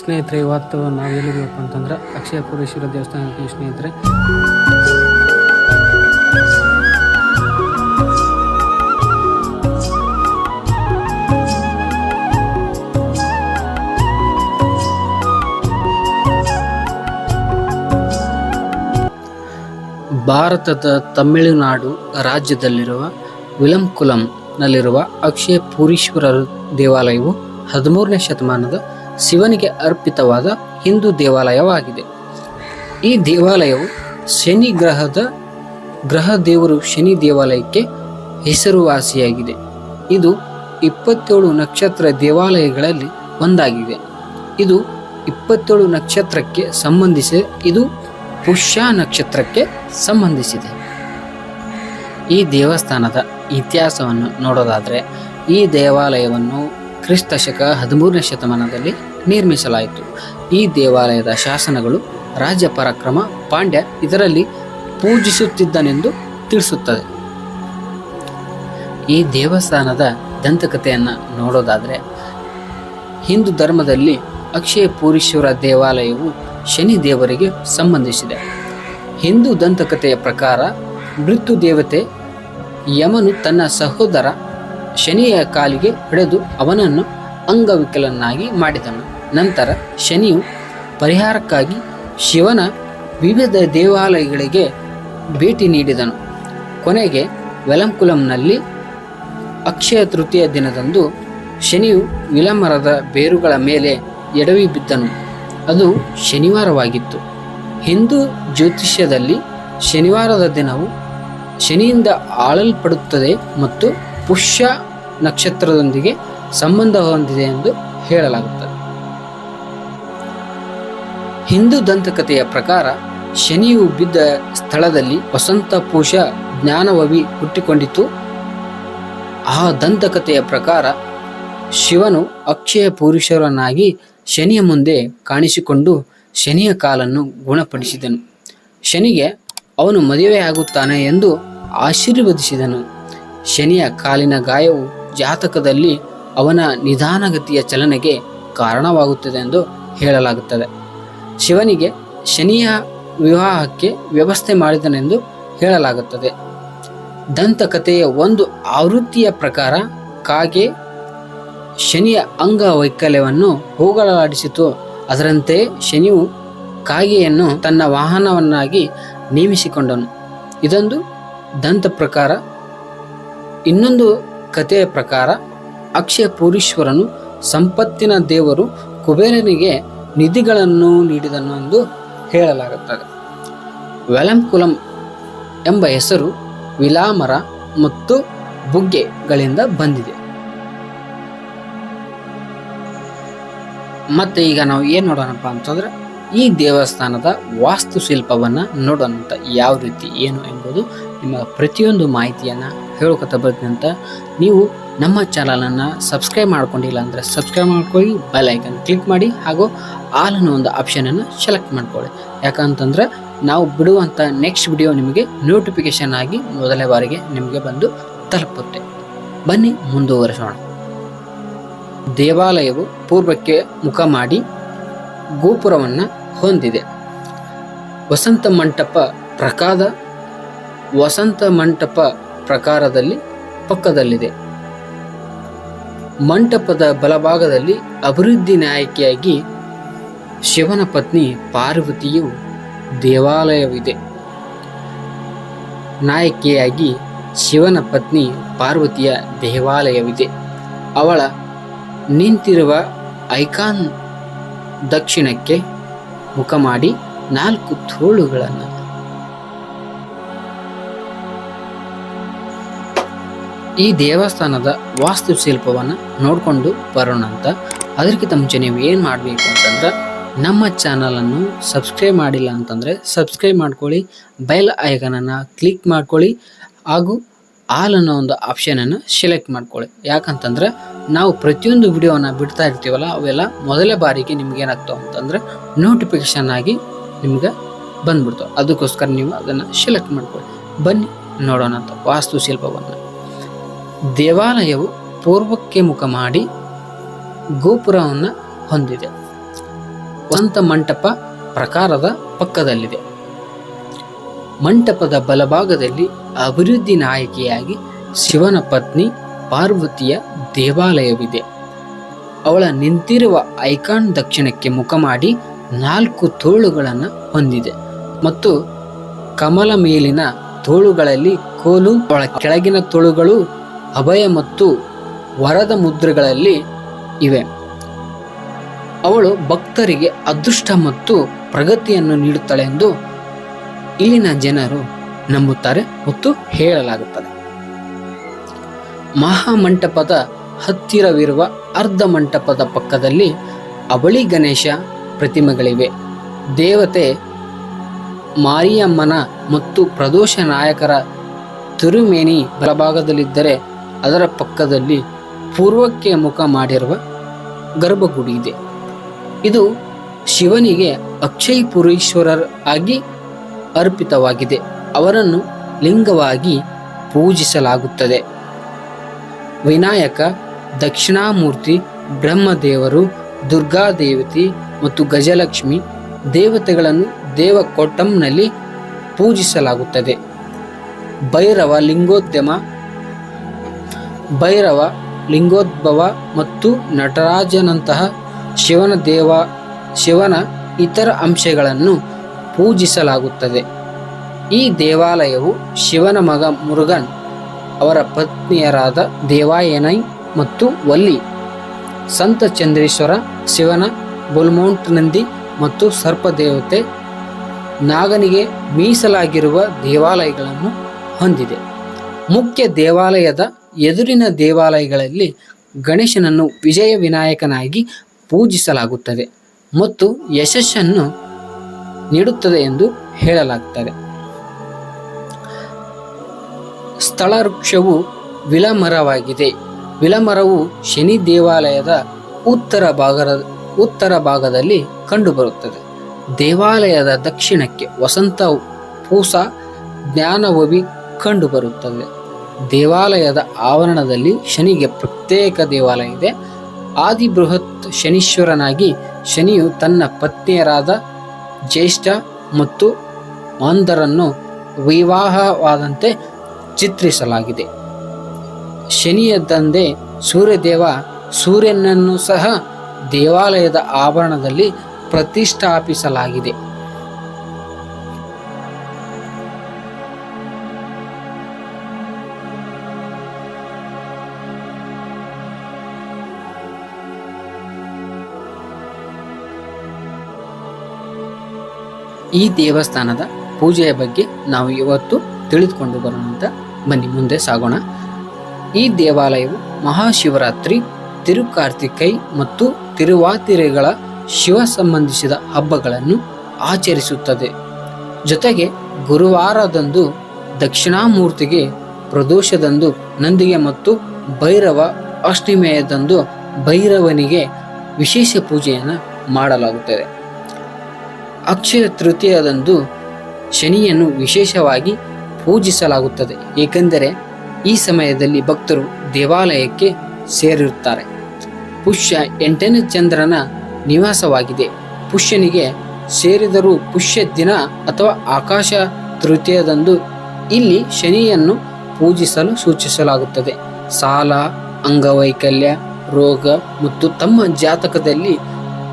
ಸ್ನೇಹಿತರೆ, ಇವತ್ತು ನಾವು ಎಲ್ಲಿದ್ದೀವಪ್ಪ ಅಂತಂದ್ರೆ ಅಕ್ಷಯಪುರೇಶ್ವರ ದೇವಸ್ಥಾನಕ್ಕೆ ಸ್ನೇಹಿತರೆ. ಭಾರತದ ತಮಿಳುನಾಡು ರಾಜ್ಯದಲ್ಲಿರುವ ವಿಲಂಕುಲಂನಲ್ಲಿರುವ ಅಕ್ಷಯ ಪುರೀಶ್ವರ ದೇವಾಲಯವು ಹದಿಮೂರನೇ ಶತಮಾನದ ಶಿವನಿಗೆ ಅರ್ಪಿತವಾದ ಹಿಂದೂ ದೇವಾಲಯವಾಗಿದೆ. ಈ ದೇವಾಲಯವು ಶನಿ ಗ್ರಹದ ಗ್ರಹ ದೇವರು ಶನಿ ದೇವಾಲಯಕ್ಕೆ ಹೆಸರುವಾಸಿಯಾಗಿದೆ. ಇದು ಇಪ್ಪತ್ತೇಳು ನಕ್ಷತ್ರ ದೇವಾಲಯಗಳಲ್ಲಿ ಒಂದಾಗಿದೆ. ಇದು ಇಪ್ಪತ್ತೇಳು ನಕ್ಷತ್ರಕ್ಕೆ ಸಂಬಂಧಿಸಿ, ಇದು ಪುಷ್ಯ ನಕ್ಷತ್ರಕ್ಕೆ ಸಂಬಂಧಿಸಿದೆ. ಈ ದೇವಸ್ಥಾನದ ಇತಿಹಾಸವನ್ನು ನೋಡೋದಾದರೆ, ಈ ದೇವಾಲಯವನ್ನು ಕ್ರಿಸ್ತ ಶಕ ಹದಿಮೂರನೇ ಶತಮಾನದಲ್ಲಿ ನಿರ್ಮಿಸಲಾಯಿತು. ಈ ದೇವಾಲಯದ ಶಾಸನಗಳು ರಾಜ್ಯ ಪರಾಕ್ರಮ ಪಾಂಡ್ಯ ಇದರಲ್ಲಿ ಪೂಜಿಸುತ್ತಿದ್ದನೆಂದು ತಿಳಿಸುತ್ತದೆ. ಈ ದೇವಸ್ಥಾನದ ದಂತಕಥೆಯನ್ನು ನೋಡೋದಾದರೆ, ಹಿಂದೂ ಧರ್ಮದಲ್ಲಿ ಅಕ್ಷಯ ಪೂರೀಶ್ವರ ದೇವಾಲಯವು ಶನಿ ದೇವರಿಗೆ ಸಂಬಂಧಿಸಿದೆ. ಹಿಂದೂ ದಂತಕಥೆಯ ಪ್ರಕಾರ ಮೃತ್ಯು ದೇವತೆ ಯಮನು ತನ್ನ ಸಹೋದರ ಶನಿಯ ಕಾಲಿಗೆ ಹೊಡೆದು ಅವನನ್ನು ಅಂಗವಿಕಲನಾಗಿ ಮಾಡಿದನು. ನಂತರ ಶನಿಯು ಪರಿಹಾರಕ್ಕಾಗಿ ಶಿವನ ವಿವಿಧ ದೇವಾಲಯಗಳಿಗೆ ಭೇಟಿ ನೀಡಿದನು. ಕೊನೆಗೆ ವೆಲಂಕುಲಂನಲ್ಲಿ ಅಕ್ಷಯ ತೃತೀಯ ದಿನದಂದು ಶನಿಯು ವಿಲಮರದ ಬೇರುಗಳ ಮೇಲೆ ಎಡವಿ ಬಿದ್ದನು. ಅದು ಶನಿವಾರವಾಗಿತ್ತು. ಹಿಂದೂ ಜ್ಯೋತಿಷ್ಯದಲ್ಲಿ ಶನಿವಾರದ ದಿನವು ಶನಿಯಿಂದ ಆಳಲ್ಪಡುತ್ತದೆ ಮತ್ತು ಪುಷ್ಯ ನಕ್ಷತ್ರದೊಂದಿಗೆ ಸಂಬಂಧ ಹೊಂದಿದೆ ಎಂದು ಹೇಳಲಾಗುತ್ತದೆ. ಹಿಂದೂ ದಂತಕಥೆಯ ಪ್ರಕಾರ ಶನಿಯು ಬಿದ್ದ ಸ್ಥಳದಲ್ಲಿ ವಸಂತ ಪೂಷ ಜ್ಞಾನವವಿ ಹುಟ್ಟಿಕೊಂಡಿತು. ಆ ದಂತಕಥೆಯ ಪ್ರಕಾರ ಶಿವನು ಅಕ್ಷಯ ಪುರುಷರನಾಗಿ ಶನಿಯ ಮುಂದೆ ಕಾಣಿಸಿಕೊಂಡು ಶನಿಯ ಕಾಲನ್ನು ಗುಣಪಡಿಸಿದನು. ಶನಿಗೆ ಅವನು ಮದುವೆಯಾಗುತ್ತಾನೆ ಎಂದು ಆಶೀರ್ವದಿಸಿದನು. ಶನಿಯ ಕಾಲಿನ ಗಾಯವು ಜಾತಕದಲ್ಲಿ ಅವನ ನಿಧಾನಗತಿಯ ಚಲನೆಗೆ ಕಾರಣವಾಗುತ್ತದೆ ಎಂದು ಹೇಳಲಾಗುತ್ತದೆ. ಶಿವನಿಗೆ ಶನಿಯ ವಿವಾಹಕ್ಕೆ ವ್ಯವಸ್ಥೆ ಮಾಡಿದನೆಂದು ಹೇಳಲಾಗುತ್ತದೆ. ದಂತಕಥೆಯ ಒಂದು ಆವೃತ್ತಿಯ ಪ್ರಕಾರ ಕಾಗೆ ಶನಿಯ ಅಂಗವೈಕಲ್ಯವನ್ನು ಹೋಗಲಾಡಿಸಿತು. ಅದರಂತೆ ಶನಿಯು ಕಾಗೆಯನ್ನು ತನ್ನ ವಾಹನವನ್ನಾಗಿ ನೇಮಿಸಿಕೊಂಡನು. ಇದೊಂದು ದಂತ ಪ್ರಕಾರ ಇನ್ನೊಂದು ಕಥೆಯ ಪ್ರಕಾರ ಅಕ್ಷಯ ಪೂರೀಶ್ವರನು ಸಂಪತ್ತಿನ ದೇವರು ಕುಬೇರನಿಗೆ ನಿಧಿಗಳನ್ನು ನೀಡಿದನು ಎಂದು ಹೇಳಲಾಗುತ್ತದೆ. ವೆಲಂಕುಲಂ ಎಂಬ ಹೆಸರು ವಿಲಾಮರ ಮತ್ತು ಬುಗ್ಗೆಗಳಿಂದ ಬಂದಿದೆ. ಮತ್ತೆ ಈಗ ನಾವು ಏನು ನೋಡೋಣಪ್ಪ ಅಂತಂದ್ರೆ ಈ ದೇವಸ್ಥಾನದ ವಾಸ್ತುಶಿಲ್ಪವನ್ನು ನೋಡೋಣ ಅಂತ ಯಾವ ರೀತಿ, ಏನು ಎಂಬುದು ನಿಮ್ಮ ಪ್ರತಿಯೊಂದು ಮಾಹಿತಿಯನ್ನು ಹೇಳ್ಕೊತ ಬರ್ತೀನಿ ಅಂತ ನೀವು ನಮ್ಮ ಚಾನಲನ್ನು ಸಬ್ಸ್ಕ್ರೈಬ್ ಮಾಡ್ಕೊಂಡಿಲ್ಲ ಅಂದರೆ ಸಬ್ಸ್ಕ್ರೈಬ್ ಮಾಡ್ಕೊಳ್ಳಿ ಬೆಲ್ ಐಕನ್ ಕ್ಲಿಕ್ ಮಾಡಿ ಹಾಗೂ ಆಲ್ ಅನ್ನೋ ಒಂದು ಆಪ್ಷನನ್ನು ಸೆಲೆಕ್ಟ್ ಮಾಡ್ಕೊಳ್ಳಿ. ಯಾಕಂತಂದ್ರೆ ನಾವು ಬಿಡುವಂಥ ನೆಕ್ಸ್ಟ್ ವಿಡಿಯೋ ನಿಮಗೆ ನೋಟಿಫಿಕೇಶನ್ ಆಗಿ ಮೊದಲನೇ ಬಾರಿಗೆ ನಿಮಗೆ ಬಂದು ತಲುಪುತ್ತೆ. ಬನ್ನಿ ಮುಂದುವರೆಸೋಣ. ದೇವಾಲಯವು ಪೂರ್ವಕ್ಕೆ ಮುಖ ಮಾಡಿ ಗೋಪುರವನ್ನು ಹೊಂದಿದೆ. ವಸಂತ ಮಂಟಪ ಪ್ರಕಾದ, ವಸಂತ ಮಂಟಪ ಪ್ರಕಾರದಲ್ಲಿ ಪಕ್ಕದಲ್ಲಿದೆ. ಮಂಟಪದ ಬಲಭಾಗದಲ್ಲಿ ಅಭಿವೃದ್ಧಿ ನಾಯಕಿಯಾಗಿ ಶಿವನ ಪತ್ನಿ ಪಾರ್ವತಿಯು ದೇವಾಲಯವಿದೆ. ನಾಯಕಿಯಾಗಿ ಶಿವನ ಪತ್ನಿ ಪಾರ್ವತಿಯ ದೇವಾಲಯವಿದೆ. ಅವಳ ನಿಂತಿರುವ ಐಕಾನ್ ದಕ್ಷಿಣಕ್ಕೆ ಮುಖ ಮಾಡಿ ನಾಲ್ಕು ತೋಳುಗಳನ್ನು. ಈ ದೇವಸ್ಥಾನದ ವಾಸ್ತುಶಿಲ್ಪವನ್ನು ನೋಡಿಕೊಂಡು ಬರೋಣ ಅಂತ. ಅದಕ್ಕಿಂತ ಮುಂಚೆ ನೀವು ಏನು ಮಾಡಬೇಕು ಅಂತಂದ್ರೆ ನಮ್ಮ ಚಾನಲನ್ನು ಸಬ್ಸ್ಕ್ರೈಬ್ ಮಾಡಿಲ್ಲ ಅಂತಂದರೆ ಸಬ್ಸ್ಕ್ರೈಬ್ ಮಾಡ್ಕೊಳ್ಳಿ ಬೆಲ್ ಐಕನನ್ನು ಕ್ಲಿಕ್ ಮಾಡ್ಕೊಳ್ಳಿ, ಹಾಗೂ ಆಲ್ ಅನ್ನೋ ಒಂದು ಆಪ್ಷನನ್ನು ಸೆಲೆಕ್ಟ್ ಮಾಡ್ಕೊಳ್ಳಿ. ಯಾಕಂತಂದ್ರೆ ನಾವು ಪ್ರತಿಯೊಂದು ವಿಡಿಯೋನ ಬಿಡ್ತಾ ಇರ್ತೀವಲ್ಲ, ಅವೆಲ್ಲ ಮೊದಲೇ ಬಾರಿಗೆ ನಿಮ್ಗೆ ಏನಾಗ್ತಾವೆ ಅಂತಂದ್ರೆ ನೋಟಿಫಿಕೇಶನ್ ಆಗಿ ನಿಮ್ಗೆ ಬಂದ್ಬಿಡ್ತವೆ. ಅದಕ್ಕೋಸ್ಕರ ನೀವು ಅದನ್ನು ಸೆಲೆಕ್ಟ್ ಮಾಡ್ಕೊಳ್ಳಿ. ಬನ್ನಿ, ನೋಡೋಣ ಅಂತ. ವಾಸ್ತುಶಿಲ್ಪವನ್ನು ದೇವಾಲಯವು ಪೂರ್ವಕ್ಕೆ ಮುಖ ಮಾಡಿ ಗೋಪುರವನ್ನು ಹೊಂದಿದೆ. ವಸಂತ ಮಂಟಪ ಪ್ರಕಾರದ ಪಕ್ಕದಲ್ಲಿದೆ. ಮಂಟಪದ ಬಲಭಾಗದಲ್ಲಿ ಅಭಿವೃದ್ಧಿ ನಾಯಕಿಯಾಗಿ ಶಿವನ ಪತ್ನಿ ಪಾರ್ವತಿಯ ದೇವಾಲಯವಿದೆ. ಅವಳ ನಿಂತಿರುವ ಐಕಾನ್ ದಕ್ಷಿಣಕ್ಕೆ ಮುಖ ಮಾಡಿ ನಾಲ್ಕು ತೋಳುಗಳನ್ನು ಹೊಂದಿದೆ ಮತ್ತು ಕಮಲ ಮೇಲಿನ ತೋಳುಗಳಲ್ಲಿ ಕೋಲು, ಅವಳ ಕೆಳಗಿನ ತೋಳುಗಳು, ಅಭಯ ಮತ್ತು ವರದ ಮುದ್ರೆಗಳಲ್ಲಿ ಇವೆ. ಅವಳು ಭಕ್ತರಿಗೆ ಅದೃಷ್ಟ ಮತ್ತು ಪ್ರಗತಿಯನ್ನು ನೀಡುತ್ತಾಳೆ ಎಂದು ಇಲ್ಲಿನ ಜನರು ನಂಬುತ್ತಾರೆ ಮತ್ತು ಹೇಳಲಾಗುತ್ತದೆ. ಮಹಾಮಂಟಪದ ಹತ್ತಿರವಿರುವ ಅರ್ಧ ಮಂಟಪದ ಪಕ್ಕದಲ್ಲಿ ಅವಳಿ ಗಣೇಶ ಪ್ರತಿಮೆಗಳಿವೆ. ದೇವತೆ ಮಾರಿಯಮ್ಮನ ಮತ್ತು ಪ್ರದೋಷ ನಾಯಕರ ತಿರುಮೇನಿ ಬಲಭಾಗದಲ್ಲಿದ್ದರೆ ಅದರ ಪಕ್ಕದಲ್ಲಿ ಪೂರ್ವಕ್ಕೆ ಮುಖ ಮಾಡಿರುವ ಗರ್ಭಗುಡಿ ಇದೆ. ಇದು ಶಿವನಿಗೆ ಅಕ್ಷಯ ಪುರೀಶ್ವರರ್ ಆಗಿ ಅರ್ಪಿತವಾಗಿದೆ. ಅವರನ್ನು ಲಿಂಗವಾಗಿ ಪೂಜಿಸಲಾಗುತ್ತದೆ. ವಿನಾಯಕ, ದಕ್ಷಿಣಾಮೂರ್ತಿ, ಬ್ರಹ್ಮದೇವರು, ದುರ್ಗಾದೇವತಿ ಮತ್ತು ಗಜಲಕ್ಷ್ಮಿ ದೇವತೆಗಳನ್ನು ದೇವಕೊಟ್ಟಂನಲ್ಲಿ ಪೂಜಿಸಲಾಗುತ್ತದೆ. ಭೈರವ ಲಿಂಗೋದ್ಯಮ, ಭೈರವ ಲಿಂಗೋದ್ಭವ ಮತ್ತು ನಟರಾಜನಂತಹ ಶಿವನ ದೇವ, ಶಿವನ ಇತರ ಅಂಶಗಳನ್ನು ಪೂಜಿಸಲಾಗುತ್ತದೆ. ಈ ದೇವಾಲಯವು ಶಿವನ ಮಗ ಮುರುಗನ್ ಅವರ ಪತ್ನಿಯರಾದ ದೇವಾಯನೈ ಮತ್ತು ವಲ್ಲಿ, ಸಂತ ಚಂದ್ರೇಶ್ವರ, ಶಿವನ ಬುಲ್ಮೌಂಟ್ ನಂದಿ ಮತ್ತು ಸರ್ಪದೇವತೆ ನಾಗನಿಗೆ ಮೀಸಲಾಗಿರುವ ದೇವಾಲಯಗಳನ್ನು ಹೊಂದಿದೆ. ಮುಖ್ಯ ದೇವಾಲಯದ ಎದುರಿನ ದೇವಾಲಯಗಳಲ್ಲಿ ಗಣೇಶನನ್ನು ವಿಜಯ ವಿನಾಯಕನಾಗಿ ಪೂಜಿಸಲಾಗುತ್ತದೆ ಮತ್ತು ಯಶಸ್ಸನ್ನು ನೀಡುತ್ತದೆ ಎಂದು ಹೇಳಲಾಗುತ್ತದೆ ಸ್ಥಳ ವೃಕ್ಷವು ವಿಲಮರವಾಗಿದೆ ವಿಲಮರವು ಶನಿ ದೇವಾಲಯದ ಉತ್ತರ ಭಾಗದ, ಉತ್ತರ ಭಾಗದಲ್ಲಿ ಕಂಡುಬರುತ್ತದೆ. ದೇವಾಲಯದ ದಕ್ಷಿಣಕ್ಕೆ ವಸಂತ ಪೂಸ ಜ್ಞಾನವವಿ ಕಂಡುಬರುತ್ತದೆ. ದೇವಾಲಯದ ಆವರಣದಲ್ಲಿ ಶನಿಗೆ ಪ್ರತ್ಯೇಕ ದೇವಾಲಯ ಇದೆ. ಆದಿ ಬೃಹತ್ ಶನೀಶ್ವರನಾಗಿ ಶನಿಯು ತನ್ನ ಪತ್ನಿಯರಾದ ಜ್ಯೇಷ್ಠ ಮತ್ತು ಮಾಂಧರನ್ನು ವಿವಾಹವಾದಂತೆ ಚಿತ್ರಿಸಲಾಗಿದೆ. ಶನಿಯ ತಂದೆ ಸೂರ್ಯದೇವ ಸೂರ್ಯನನ್ನು ಸಹ ದೇವಾಲಯದ ಆವರಣದಲ್ಲಿ ಪ್ರತಿಷ್ಠಾಪಿಸಲಾಗಿದೆ. ಈ ದೇವಸ್ಥಾನದ ಪೂಜೆಯ ಬಗ್ಗೆ ನಾವು ಇವತ್ತು ತಿಳಿದುಕೊಂಡು ಬರೋಣ ಅಂತ ಬನ್ನಿ, ಮುಂದೆ ಸಾಗೋಣ. ಈ ದೇವಾಲಯವು ಮಹಾಶಿವರಾತ್ರಿ, ತಿರುಕಾರ್ತಿಕೈ ಮತ್ತು ತಿರುವಾತಿರೆಗಳ ಶಿವ ಸಂಬಂಧಿಸಿದ ಹಬ್ಬಗಳನ್ನು ಆಚರಿಸುತ್ತದೆ. ಜೊತೆಗೆ ಗುರುವಾರದಂದು ದಕ್ಷಿಣಾಮೂರ್ತಿಗೆ ಪ್ರದೋಷದಂದು ನಂದಿಗೆ ಮತ್ತು ಭೈರವ ಅಷ್ಟಮಿಯದಂದು ಭೈರವನಿಗೆ ವಿಶೇಷ ಪೂಜೆಯನ್ನು ಮಾಡಲಾಗುತ್ತದೆ. ಅಕ್ಷಯ ತೃತೀಯದಂದು ಶನಿಯನ್ನು ವಿಶೇಷವಾಗಿ ಪೂಜಿಸಲಾಗುತ್ತದೆ. ಏಕೆಂದರೆ ಈ ಸಮಯದಲ್ಲಿ ಭಕ್ತರು ದೇವಾಲಯಕ್ಕೆ ಸೇರಿರುತ್ತಾರೆ. ಪುಷ್ಯ ಎಂಟನೇ ಚಂದ್ರನ ನಿವಾಸವಾಗಿದೆ. ಪುಷ್ಯನಿಗೆ ಸೇರಿದರೂ ಪುಷ್ಯ ದಿನ ಅಥವಾ ಆಕಾಶ ತೃತೀಯದಂದು ಇಲ್ಲಿ ಶನಿಯನ್ನು ಪೂಜಿಸಲು ಸೂಚಿಸಲಾಗುತ್ತದೆ. ಸಾಲ, ಅಂಗವೈಕಲ್ಯ, ರೋಗ ಮತ್ತು ತಮ್ಮ ಜಾತಕದಲ್ಲಿ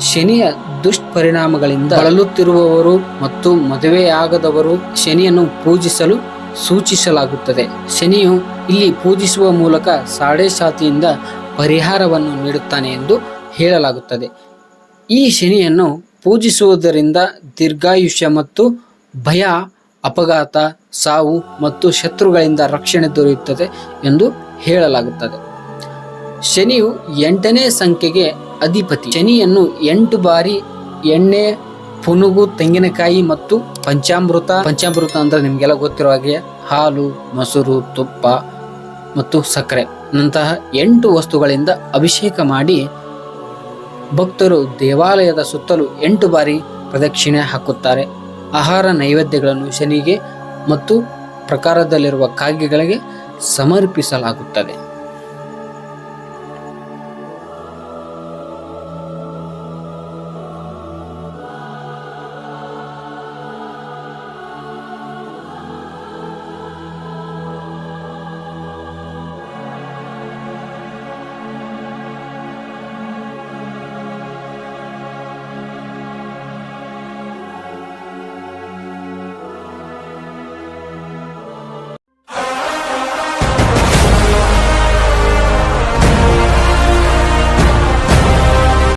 ಶನಿಯ ದುಷ್ಪರಿಣಾಮಗಳಿಂದ ಬಳಲುತ್ತಿರುವವರು ಮತ್ತು ಮದುವೆಯಾಗದವರು ಶನಿಯನ್ನು ಪೂಜಿಸಲು ಸೂಚಿಸಲಾಗುತ್ತದೆ. ಶನಿಯು ಇಲ್ಲಿ ಪೂಜಿಸುವ ಮೂಲಕ ಸಾಡೆ ಸಾತಿಯಿಂದ ಪರಿಹಾರವನ್ನು ನೀಡುತ್ತಾನೆ ಎಂದು ಹೇಳಲಾಗುತ್ತದೆ. ಈ ಶನಿಯನ್ನು ಪೂಜಿಸುವುದರಿಂದ ದೀರ್ಘಾಯುಷ್ಯ ಮತ್ತು ಭಯ, ಅಪಘಾತ, ಸಾವು ಮತ್ತು ಶತ್ರುಗಳಿಂದ ರಕ್ಷಣೆ ದೊರೆಯುತ್ತದೆ ಎಂದು ಹೇಳಲಾಗುತ್ತದೆ. ಶನಿಯು ಎಂಟನೇ ಸಂಖ್ಯೆಗೆ ಅಧಿಪತಿ. ಶನಿಯನ್ನು ಎಂಟು ಬಾರಿ ಎಣ್ಣೆ, ಪುನುಗು, ತೆಂಗಿನಕಾಯಿ ಮತ್ತು ಪಂಚಾಮೃತ. ಪಂಚಾಮೃತ ಅಂದ್ರೆ ನಿಮಗೆಲ್ಲ ಗೊತ್ತಿರೋ ಹಾಗೆ ಹಾಲು, ಮೊಸರು, ತುಪ್ಪ ಮತ್ತು ಸಕ್ಕರೆ. ನಂತಹ ಎಂಟು ವಸ್ತುಗಳಿಂದ ಅಭಿಷೇಕ ಮಾಡಿ ಭಕ್ತರು ದೇವಾಲಯದ ಸುತ್ತಲೂ ಎಂಟು ಬಾರಿ ಪ್ರದಕ್ಷಿಣೆ ಹಾಕುತ್ತಾರೆ. ಆಹಾರ ನೈವೇದ್ಯಗಳನ್ನು ಶನಿಗೆ ಮತ್ತು ಪ್ರಕಾರದಲ್ಲಿರುವ ಕಾಗೆಗಳಿಗೆ ಸಮರ್ಪಿಸಲಾಗುತ್ತದೆ.